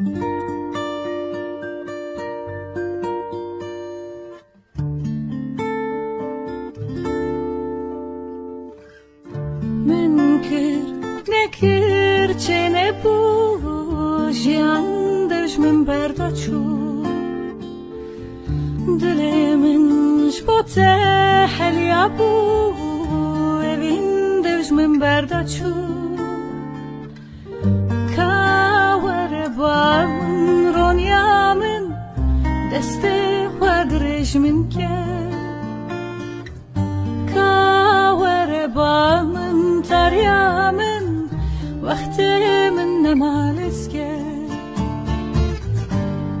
Münker, nekir çene buj, yandış min berdoçu. Dile min şpote hel yabu, evindış min berdoçu. Vakti min nemalizge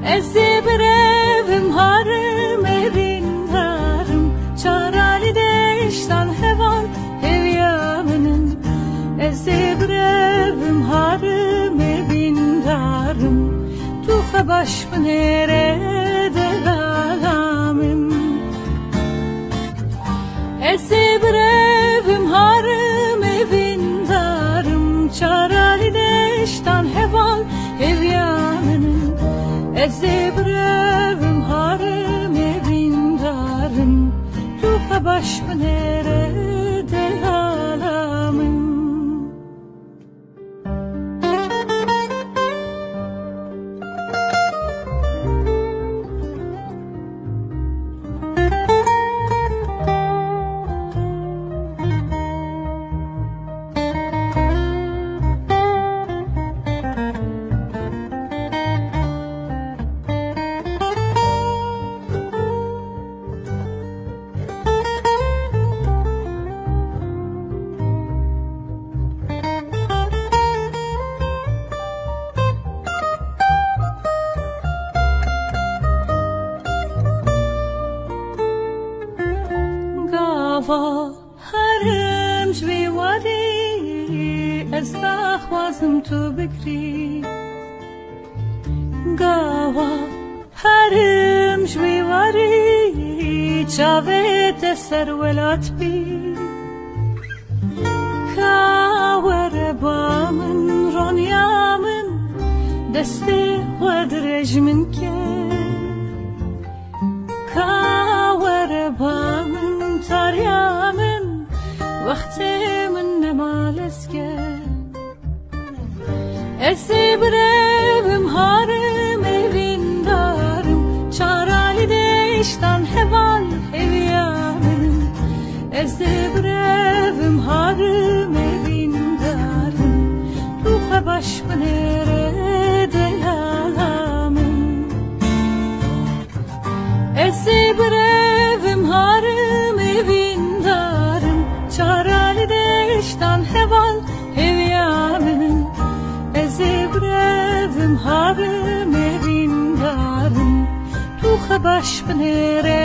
Ez brevim harım evin harım Çarali deştan hevan hevyamının Ez brevim harım evin harım Tuha baş nere delamim Deştan hevan hevyamının Ez brevim harım evin darım Tuha baş nere هر ژێ وارێ از خوازم تو بکری گاوا هەرم جوی واری چاوێتە تسر ولات بی. کاور با من ڕۆنیا من دەستێ رجمن که. وقت من نمالس که Esi brevim harım evin darım Çarali deştan heval hevyamın Esi brevim harım evin darım Tuha baş nere delalamın Esi brevim gewaschen, Heer.